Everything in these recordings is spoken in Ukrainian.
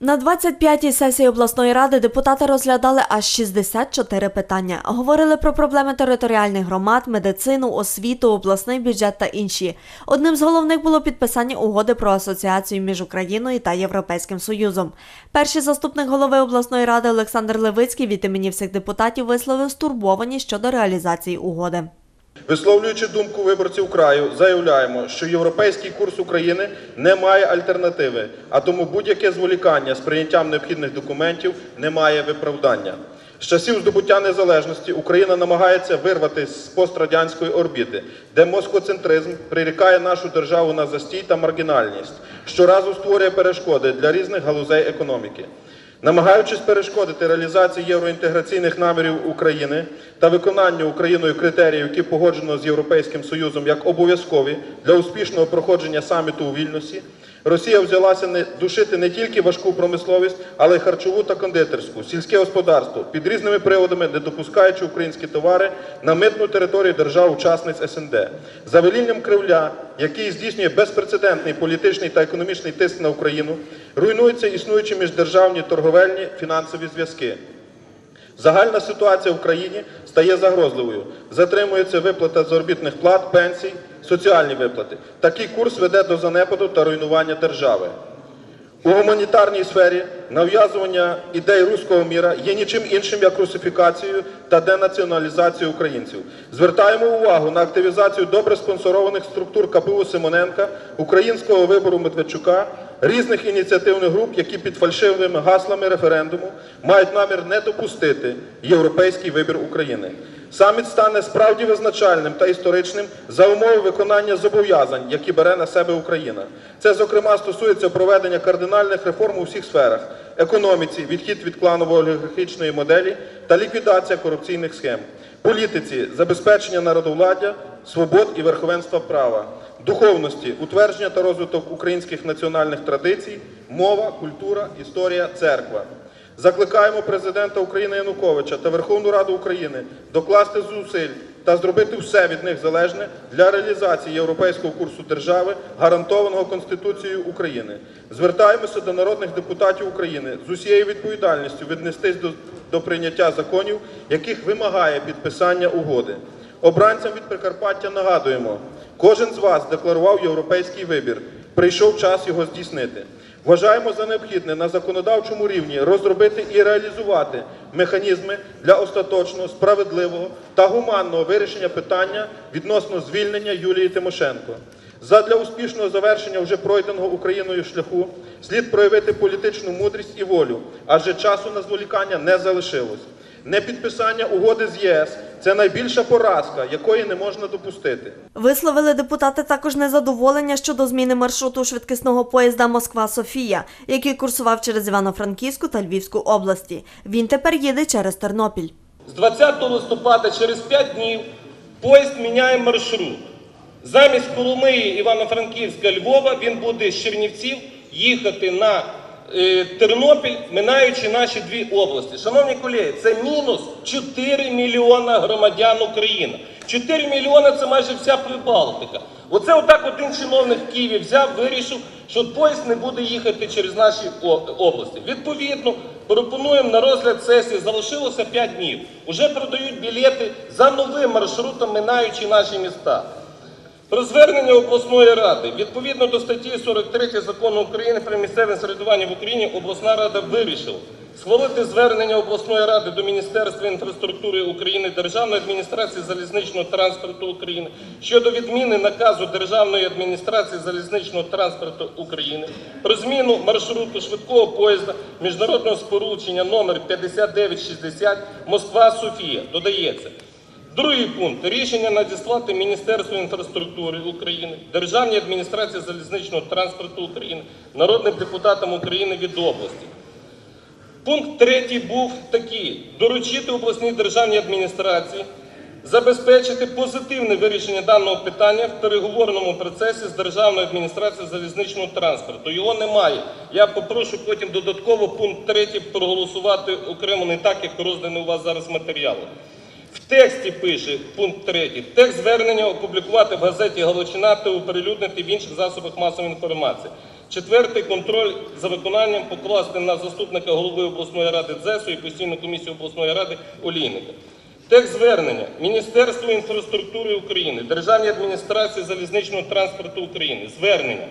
На 25-й сесії обласної ради депутати розглядали аж 64 питання. Говорили про проблеми територіальних громад, медицину, освіту, обласний бюджет та інші. Одним з головних було підписання угоди про асоціацію між Україною та Європейським Союзом. Перший заступник голови обласної ради Олександр Левицький від імені всіх депутатів висловив стурбованість щодо реалізації угоди. Висловлюючи думку виборців краю, заявляємо, що європейський курс України не має альтернативи, а тому будь-яке зволікання з прийняттям необхідних документів не має виправдання. З часів здобуття незалежності Україна намагається вирватися з пострадянської орбіти, де москоцентризм прирікає нашу державу на застій та маргінальність, щоразу створює перешкоди для різних галузей економіки. Намагаючись перешкодити реалізації євроінтеграційних намірів України та виконанню Україною критеріїв, які погоджено з Європейським Союзом як обов'язкові для успішного проходження саміту у Вільнюсі, Росія взялася не душити не тільки важку промисловість, але й харчову та кондитерську, сільське господарство під різними приводами, не допускаючи українські товари на митну територію держав-учасниць СНД. За велінням Кривля, який здійснює безпрецедентний політичний та економічний тиск на Україну, руйнуються існуючі міждержавні торговельні фінансові зв'язки. Загальна ситуація в країні стає загрозливою. Затримується виплата заробітних плат, пенсій, соціальні виплати. Такий курс веде до занепаду та руйнування держави. У гуманітарній сфері нав'язування ідей руського міра є нічим іншим, як русифікацією та денаціоналізацією українців. Звертаємо увагу на активізацію добре спонсорованих структур КПУ Симоненка, українського вибору Медведчука, різних ініціативних груп, які під фальшивими гаслами референдуму мають намір не допустити європейський вибір України. Саміт стане справді визначальним та історичним за умови виконання зобов'язань, які бере на себе Україна. Це, зокрема, стосується проведення кардинальних реформ у всіх сферах економіці, відхід від кланово-олігархічної моделі та ліквідація корупційних схем, політиці, забезпечення народовладдя, свобод і верховенства права, духовності, утвердження та розвиток українських національних традицій, мова, культура, історія, церква. Закликаємо президента України Януковича та Верховну Раду України докласти зусиль та зробити все від них залежне для реалізації європейського курсу держави, гарантованого Конституцією України. Звертаємося до народних депутатів України з усією відповідальністю віднестись до, до прийняття законів, яких вимагає підписання угоди. Обранцям від Прикарпаття нагадуємо, кожен з вас декларував європейський вибір. Прийшов час його здійснити. Вважаємо за необхідне на законодавчому рівні розробити і реалізувати механізми для остаточного, справедливого та гуманного вирішення питання відносно звільнення Юлії Тимошенко. Задля успішного завершення вже пройденого Україною шляху слід проявити політичну мудрість і волю, адже часу на зволікання не залишилось. Непідписання угоди з ЄС це найбільша поразка, якої не можна допустити. Висловили депутати також незадоволення щодо зміни маршруту швидкісного поїзда Москва-Софія, який курсував через Івано-Франківську та Львівську області. Він тепер їде через Тернопіль. З 20 листопада через 5 днів поїзд міняє маршрут. Замість Коломиї, Івано-Франківська, Львова він буде з Чернівців їхати на Тернопіль, минаючи наші дві області. Шановні колеги, це мінус 4 мільйона громадян України. 4 мільйони це майже вся Прибалтика. Оце отак один чиновник в Києві взяв, вирішив, що поїзд не буде їхати через наші області. Відповідно, пропонуємо на розгляд сесії, залишилося 5 днів. Уже продають білети за новим маршрутом, минаючи наші міста. Про звернення обласної ради відповідно до статті 43 закону України про місцеве самоврядування в Україні обласна рада вирішила схвалити звернення обласної ради до Міністерства інфраструктури України, Державної адміністрації залізничного транспорту України щодо відміни наказу Державної адміністрації залізничного транспорту України про зміну маршруту швидкого поїзда міжнародного сполучення номер 5960 Москва-Софія. Додається. Другий пункт рішення надіслати Міністерству інфраструктури України, Державній адміністрації залізничного транспорту України, народним депутатам України від області. Пункт третій був такий: доручити обласній державній адміністрації забезпечити позитивне вирішення даного питання в переговорному процесі з Державною адміністрацією залізничного транспорту. Його немає. Я попрошу потім додатково пункт третій проголосувати окремо, не так, як розданий у вас зараз матеріали. В тексті пише пункт 3. Текст звернення опублікувати в газеті Галичина та оприлюднити в інших засобах масової інформації. Четвертий контроль за виконанням покласти на заступника голови обласної ради ДЗЕСу і постійну комісію обласної ради Олійника. Текст звернення Міністерство інфраструктури України, Державній адміністрації залізничного транспорту України. Звернення.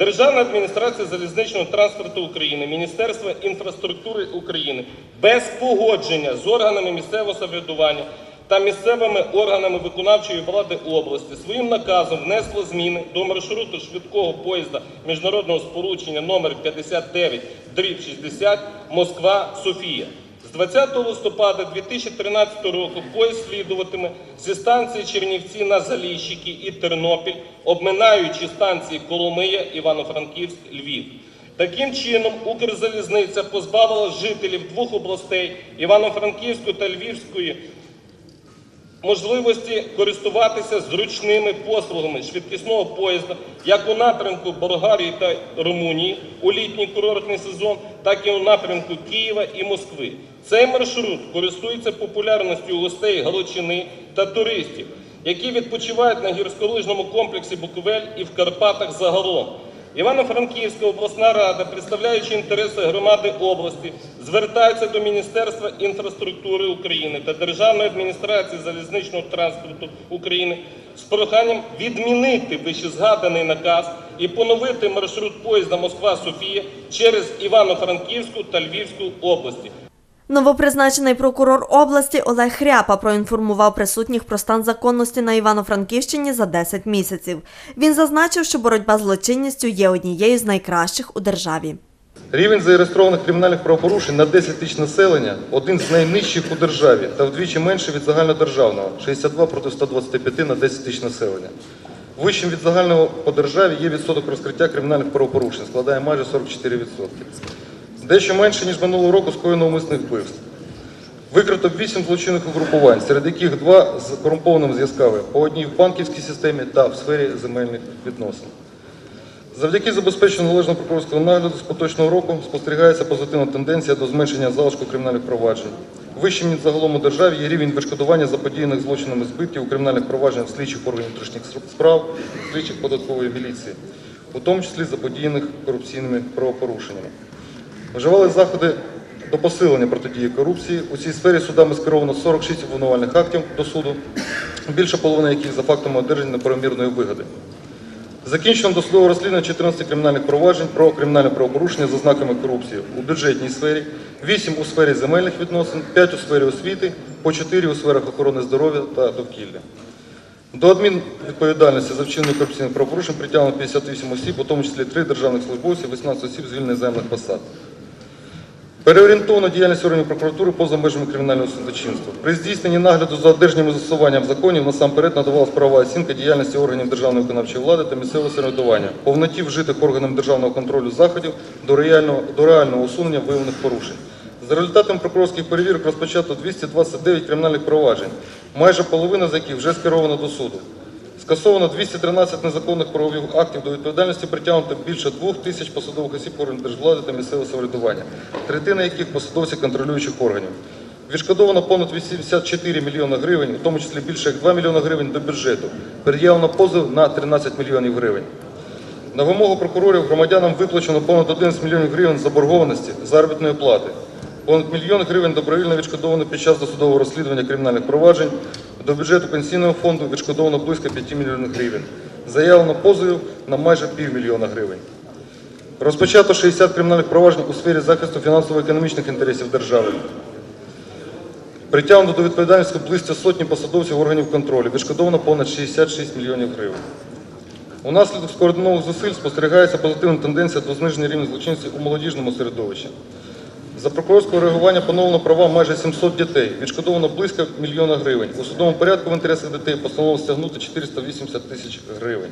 Державна адміністрація залізничного транспорту України, Міністерство інфраструктури України без погодження з органами місцевого самоврядування та місцевими органами виконавчої влади області своїм наказом внесло зміни до маршруту швидкого поїзда міжнародного сполучення номер 59 60 Москва-Софія. З 20 листопада 2013 року поїзд слідуватиме зі станції Чернівці на Заліщики і Тернопіль, обминаючи станції Коломия, Івано-Франківськ, Львів. Таким чином, Укрзалізниця позбавила жителів двох областей Івано-Франківської та Львівської можливості користуватися зручними послугами швидкісного поїзда як у напрямку Болгарії та Румунії у літній курортний сезон, так і у напрямку Києва і Москви. Цей маршрут користується популярністю гостей Галичини та туристів, які відпочивають на гірськолижному комплексі Буковель і в Карпатах загалом. Івано-Франківська обласна рада, представляючи інтереси громади області, звертається до Міністерства інфраструктури України та Державної адміністрації залізничного транспорту України з проханням відмінити вищезгаданий наказ і поновити маршрут поїзда Москва-Софія через Івано-Франківську та Львівську області. Новопризначений прокурор області Олег Хряпа проінформував присутніх про стан законності на Івано-Франківщині за 10 місяців. Він зазначив, що боротьба з злочинністю є однією з найкращих у державі. Рівень зареєстрованих кримінальних правопорушень на 10 тисяч населення один з найнижчих у державі та вдвічі менше від загальнодержавного 62 проти 125 на 10 тисяч населення. Вищим від загального по державі є відсоток розкриття кримінальних правопорушень, складає майже 44%. Дещо менше, ніж минулого року, скоєно умисних вбивств. Викрито 8 злочинних угрупувань, серед яких два з корумпованими зв'язками, по одній в банківській системі та в сфері земельних відносин. Завдяки забезпеченню належного прокурорського нагляду з поточного року спостерігається позитивна тенденція до зменшення залишку кримінальних проваджень. Вищим ніж загалом у державі є рівень відшкодування заподіяних злочинами збитків у кримінальних провадженнях слідчих органів внутрішніх справ, слідчих податкової міліції, у тому числі заподіяних корупційними правопорушеннями. Вживали заходи до посилення протидії корупції. У цій сфері судами скеровано 46 обвинувальних актів до суду, більша половина яких за фактами одержання неправомірної вигоди. Закінчено досудове розслідування 14 кримінальних проваджень про кримінальне правопорушення за знаками корупції у бюджетній сфері, 8 у сфері земельних відносин, 5 у сфері освіти, по 4 у сферах охорони здоров'я та довкілля. До адмінвідповідальності за вчинення корупційних правопорушень притягнено 58 осіб, у тому числі 3 державних службовців, 18 осіб звільнених з земельних посад. Переорієнтовано діяльність органів прокуратури поза межами кримінального судочинства. При здійсненні нагляду за одержанням і застосуванням законів насамперед надавалась правова оцінка діяльності органів державної виконавчої влади та місцевого самоврядування, повноті вжитих органами державного контролю заходів до реального, до реального усунення виявлених порушень. За результатами прокурорських перевірок розпочато 229 кримінальних проваджень, майже половина з яких вже скерована до суду. Скасовано 213 незаконних правових актів до відповідальності притягнуто більше двох тисяч посадових осіб органів держвлади та місцевого самоврядування, третина яких посадовці контролюючих органів. Відшкодовано понад 84 мільйони гривень, у тому числі більше як 2 мільйони гривень до бюджету. Пред'явлено позов на 13 мільйонів гривень. На вимогу прокурорів громадянам виплачено понад 11 мільйонів гривень заборгованості заробітної плати. Понад мільйон гривень добровільно відшкодовано під час досудового розслідування кримінальних проваджень. До бюджету пенсійного фонду відшкодовано близько 5 мільйонів гривень. Заявлено позовів на майже півмільйона гривень. Розпочато 60 кримінальних проваджень у сфері захисту фінансово-економічних інтересів держави. Притягнуто до відповідальності близько сотні посадовців органів контролю. Відшкодовано понад 66 мільйонів гривень. Унаслідок скоординованих зусиль спостерігається позитивна тенденція до зниження рівня злочинності у молодіжному середовищі. За прокурорського реагування поновлено права майже 700 дітей, відшкодовано близько мільйона гривень. У судовому порядку в інтересах дітей постановлено стягнути 480 тисяч гривень.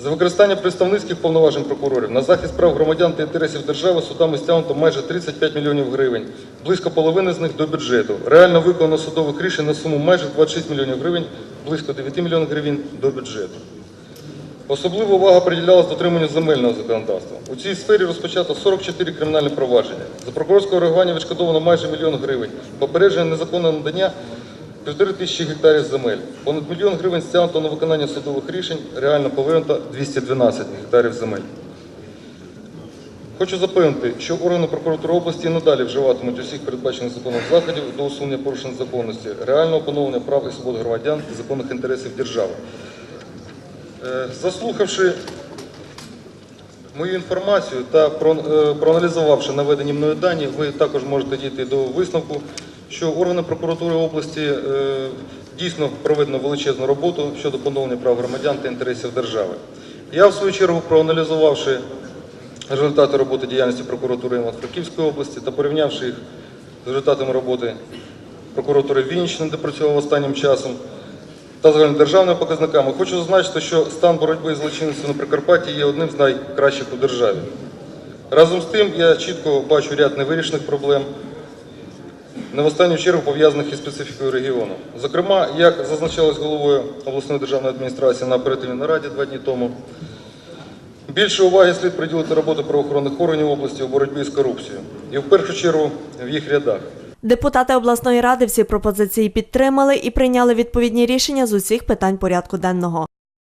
За використання представницьких повноважень прокурорів на захист прав громадян та інтересів держави судами стягнуто майже 35 мільйонів гривень, близько половини з них до бюджету. Реально виконано судових рішень на суму майже 26 мільйонів гривень, близько 9 мільйонів гривень до бюджету. Особлива увага приділялась дотриманню земельного законодавства. У цій сфері розпочато 44 кримінальні провадження. За прокурорського реагування відшкодовано майже мільйон гривень. Попередження незаконного надання півтори тисячі гектарів земель. Понад мільйон гривень стягнуто на виконання судових рішень, реально повернуто 212 гектарів земель. Хочу запевнити, що органи прокуратури області надалі вживатимуть усіх передбачених законом заходів до усунення порушень законності, реального поновлення прав і свобод громадян і законних інтересів держави. Е, Заслухавши мою інформацію та е, проаналізувавши наведені мною дані, ви також можете дійти до висновку, що органи прокуратури області е, дійсно проведено величезну роботу щодо поновлення прав громадян та інтересів держави. Я, в свою чергу, проаналізувавши результати роботи діяльності прокуратури Івано-Франківської області та порівнявши їх з результатами роботи прокуратури Вінниччини, де працював останнім часом, та загальнодержавними показниками, хочу зазначити, що стан боротьби з злочинністю на Прикарпатті є одним з найкращих у державі. Разом з тим, я чітко бачу ряд невирішених проблем, не в останню чергу пов'язаних із специфікою регіону. Зокрема, як зазначалось головою обласної державної адміністрації на оперативній нараді два дні тому, більше уваги слід приділити роботи правоохоронних органів області у боротьбі з корупцією. І в першу чергу в їх рядах. Депутати обласної ради всі пропозиції підтримали і прийняли відповідні рішення з усіх питань порядку денного.